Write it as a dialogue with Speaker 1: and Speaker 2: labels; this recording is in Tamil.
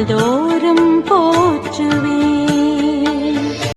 Speaker 1: நாள்தோறும் போற்றுவே